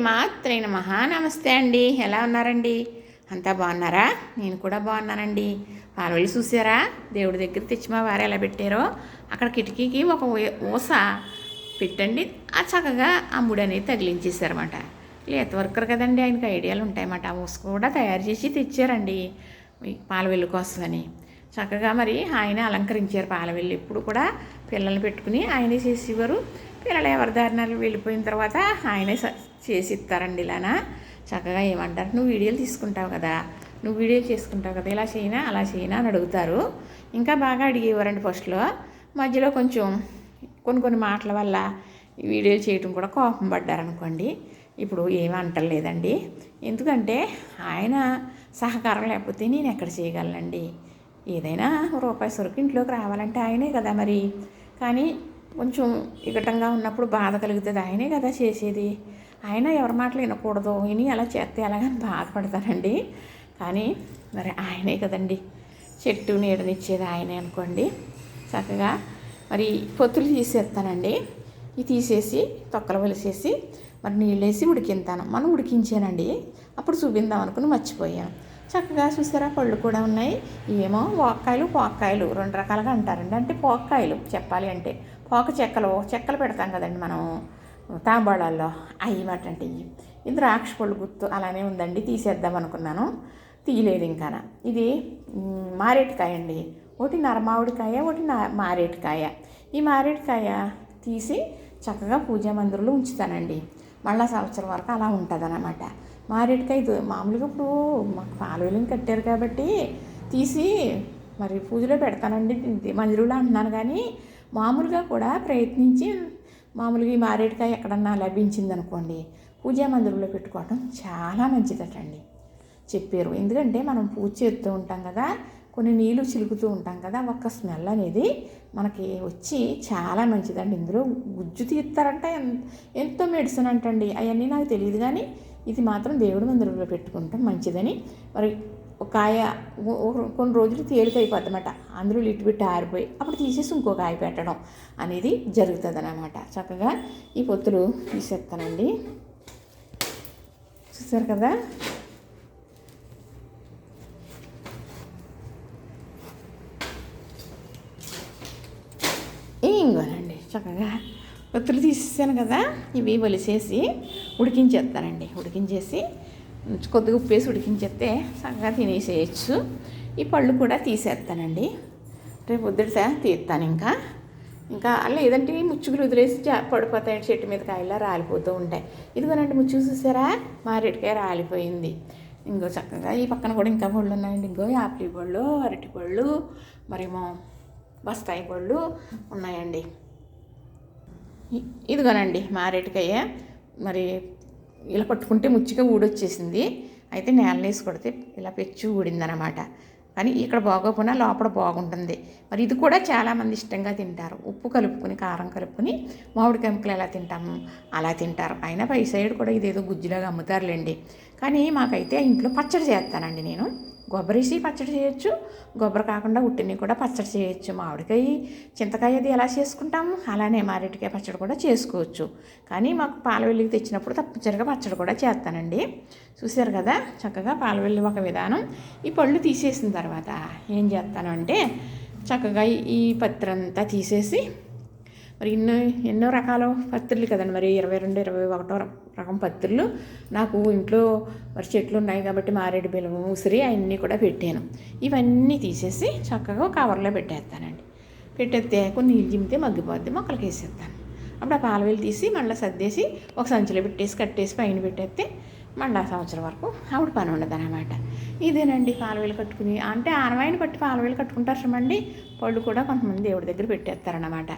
మాత్రైన మహా నమస్తే అండి. ఎలా ఉన్నారండి? అంతా బాగున్నారా? నేను కూడా బాగున్నానండి. పాలవెళ్ళి చూసారా? దేవుడి దగ్గర తెచ్చి మా వారు ఎలా పెట్టారో? అక్కడ కిటికీకి ఒక ఊస పెట్టండి. ఆ చక్కగా ఆ ముడి అనేది తగిలించేసారన్నమాట లేత వర్కర్ కదండి ఆయనకి ఐడియాలు ఉంటాయన్నమాట. ఆ ఊస కూడా తయారు చేసి తెచ్చారండి. పాలవెల్లి కోసమని. చక్కగా మరి ఆయన అలంకరించారు పాలవెల్లి ఇప్పుడు కూడా పిల్లల్ని పెట్టుకుని ఆయనే చేసేవారు. పిల్లలు ఎవరి దారినాలు వెళ్ళిపోయిన తర్వాత ఆయనే స- చేసి ఇస్తారండి ఇలానా. చక్కగా ఏమంటారు? నువ్వు వీడియోలు తీసుకుంటావు కదా. నువ్వు వీడియో చేసుకుంటావు కదా. ఇలా చేయనా అలా చేయనా అని అడుగుతారు. ఇంకా బాగా అడిగేవారండి ఫస్ట్లో. మధ్యలో కొంచెం కొన్ని కొన్ని మాటల వల్ల వీడియోలు చేయటం కూడా కోపం పడ్డారనుకోండి ఇప్పుడు ఏమీ అంటలేదండి. ఎందుకంటే ఆయన సహకారం లేకపోతే నేను ఎక్కడ చేయగలనండి? ఏదైనా రూపాయి సరుకు ఇంట్లోకి రావాలంటే ఆయనే కదా మరి. కానీ కొంచెం ఇకటంగా ఉన్నప్పుడు బాధ కలుగుతుంది. ఆయనే కదా చేసేది. ఆయన ఎవరి మాటలు వినకూడదు. విని అలా చేస్తే ఎలాగని బాధపడతానండి. కానీ మరి ఆయనే కదండి. చెట్టు నీడనిచ్చేది ఆయనే అనుకోండి. చక్కగా మరి పొత్తులు తీసేస్తానండి. ఇవి తీసేసి తొక్కలు వలిసేసి మరి నీళ్ళు వేసి ఉడికింతాను. మనం ఉడికించానండి. అప్పుడు చూపిందాం అనుకుని మర్చిపోయాను. చక్కగా చూసారా? పళ్ళు కూడా ఉన్నాయి. ఏమో వాక్కాయలు పోక్కాయలు. రెండు రకాలుగా అంటారండి. అంటే పోక్కాయలు చెప్పాలి అంటే. పోక చెక్కలు చెక్కలు పెడతాం కదండి మనం తాంబాళాల్లో అవి మాట అంటే ఇవి ఇది ద్రాక్ష పళ్ళు గుర్తు అలానే ఉందండి తీసేద్దాం అనుకున్నాను. తీయలేదు ఇంకా. ఇది మారేటికాయ అండి. ఒకటి నరమావిడికాయ ఒకటి నా మారేటికాయ ఈ మారేటికాయ తీసి చక్కగా పూజా మందిరంలో ఉంచుతానండి. మళ్ళా సంవత్సరం వరకు అలా ఉంటుంది అన్నమాట మారేటికాయ మామూలుగా ఇప్పుడు మాకు పాలవేలం కట్టారు కాబట్టి తీసి మరి పూజలో పెడతానండి. మందిరంలో అంటున్నాను కానీ మామూలుగా కూడా ప్రయత్నించి మామూలుగా ఈ మారేటికాయ ఎక్కడన్నా లభించింది అనుకోండి పూజా మందిరంలో పెట్టుకోవటం చాలా మంచిదటండి. చెప్పారు. ఎందుకంటే మనం పూజ చేస్తూ ఉంటాం కదా కొన్ని నీళ్ళు చిలుకుతూ ఉంటాం కదా ఒక్క స్మెల్ అనేది మనకి వచ్చి చాలా మంచిదండి. ఇందులో గుజ్జు తీస్తారంట ఎంతో మెడిసిన్ అంటండి. అవన్నీ నాకు తెలియదు కానీ ఇది మాత్రం దేవుడి మందిరంలో పెట్టుకుంటాం మంచిదని. మరి కాయ కొన్ని రోజులు తేలికైపోద్దన్నమాట. అందులో లిట్టు పెట్టి ఆరిపోయి అప్పుడు తీసేసి ఇంకో కాయ పెట్టడం అనేది జరుగుతుంది అన్నమాట చక్కగా ఈ పొత్తులు తీసేస్తానండి. చూసారు కదా? ఇంకోనండి చక్కగా ఒత్తులు తీసేసాను కదా? ఇవి వలిసేసి ఉడికించేస్తానండి. ఉడికించేసి కొద్దిగా ఉప్పేసి ఉడికించేస్తే చక్కగా తినేసేయచ్చు. ఈ పళ్ళు కూడా తీసేస్తానండి. రేపు పొద్దుట తీస్తాను ఇంకా. ఇంకా లేదంటే ముచ్చుకులు వదిలేసి పడిపోతాయి చెట్టు మీద కాయలా రాలిపోతూ ఉంటాయి. ఇదిగోనండి ముచ్చుకు చూసారా? మారేటికాయ రాలిపోయింది. ఇంకో చక్కగా ఈ పక్కన కూడా ఇంకా పళ్ళు ఉన్నాయండి. ఇంకో యాపిల్ పళ్ళు అరటి పళ్ళు మరేమో బస్తాయి పళ్ళు ఉన్నాయండి. ఇదిగోనండి మారేటికాయ మరి ఇలా పట్టుకుంటే ముచ్చిగా ఊడొచ్చేసింది. అయితే నేలనేసి కొడితే ఇలా పెచ్చు ఊడిందనమాట కానీ ఇక్కడ బాగోపోయినా లోపల బాగుంటుంది. మరి ఇది కూడా చాలామంది ఇష్టంగా తింటారు. ఉప్పు కలుపుకొని కారం కలుపుకొని మామిడికాయ ముక్కలు ఎలా తింటాము అలా తింటారు. అయినా పై సైడ్ కూడా ఇదేదో గుజ్జులాగా అమ్ముతారులేండి. కానీ మాకైతే ఇంట్లో పచ్చడి చేస్తానండి నేను. కొబ్బరిసి పచ్చడి చేయొచ్చు. కొబ్బరి కాకుండా ఉట్టిని కూడా పచ్చడి చేయొచ్చు. మామిడికాయ చింతకాయ అది ఎలా చేసుకుంటాము? అలానే మారేటికాయ పచ్చడి కూడా చేసుకోవచ్చు. కానీ మాకు పాలవెల్లికి తెచ్చినప్పుడు తప్పనిసరిగా పచ్చడి కూడా చేస్తానండి. చూశారు కదా? చక్కగా పాలవెల్లి ఒక విధానం. ఈ పళ్ళు తీసేసిన తర్వాత ఏం చేస్తాను అంటే చక్కగా ఈ- ఈ పత్రంతా తీసేసి మరి ఎన్నో ఎన్నో రకాల పత్రులు కదండి. మరి ఇరవై రెండు ఇరవై ఒకటో రకం పత్రులు నాకు ఇంట్లో మరి చెట్లు ఉన్నాయి కాబట్టి మారేడు బెలము ఉసిరి అవన్నీ కూడా పెట్టాను. ఇవన్నీ తీసేసి చక్కగా కవర్లో పెట్టేస్తానండి. పెట్టేస్తే కొన్ని నీళ్ళు జిమ్మితే మగ్గిపోద్ది మొక్కలకి వేసేస్తాను. అప్పుడు ఆ పాలవేలు తీసి మళ్ళీ సర్దేసి ఒక సంచిలో పెట్టేసి కట్టేసి పైన పెట్టేస్తే మళ్ళీ సంవత్సరం వరకు ఆవిడ పని ఉండదన్నమాట. ఇదేనండి పాలవేలు కట్టుకుని అంటే ఆనవాయిని పట్టి పాలవేలు కట్టుకుంటారు చూడండి పళ్ళు కూడా కొంతమంది దేవుడి దగ్గర పెట్టేస్తారనమాట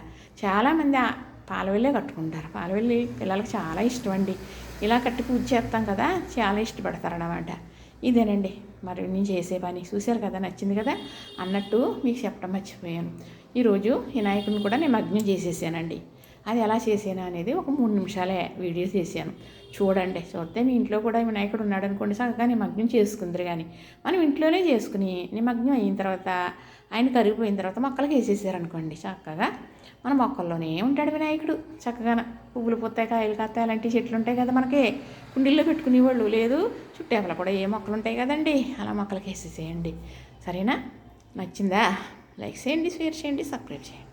చాలామంది ఆ పాలవేలే కట్టుకుంటారు. పాలవేలి పిల్లలకు చాలా ఇష్టం అండి ఇలా కట్టి పూజ చేస్తాం కదా చాలా ఇష్టపడతారనమాట ఇదేనండి మరి నేను చేసే పని. చూశారు కదా నచ్చింది కదా? అన్నట్టు మీకు చెప్పడం మర్చిపోయాను. ఈరోజు వినాయకుడిని కూడా నేను మగ్నం చేసేసానండి. అది ఎలా చేసాను అనేది ఒక మూడు నిమిషాలే వీడియో చేశాను. చూడండి చూస్తే మీ ఇంట్లో కూడా వినాయకుడు ఉన్నాడు అనుకోండి చక్కగా నిమగ్నం చేసుకుందరు కానీ మనం ఇంట్లోనే చేసుకుని నిమగ్నం అయిన తర్వాత ఆయన కరిగిపోయిన తర్వాత మొక్కలకి వేసేసారనుకోండి చక్కగా. మన మొక్కల్లోనే ఉంటాడు వినాయకుడు. చక్కగా పువ్వులు పూస్తాయి కాయలు కాస్తాయి అలాంటి చెట్లు ఉంటాయి కదా మనకి. కుండీల్లో పెట్టుకునేవాళ్ళు లేదు. చుట్టేపల కూడా ఏ మొక్కలు ఉంటాయి కదండి. అలా మొక్కలకి వేసేసేయండి. సరేనా? నచ్చిందా? లైక్ చేయండి షేర్ చేయండి సబ్స్క్రైబ్ చేయండి.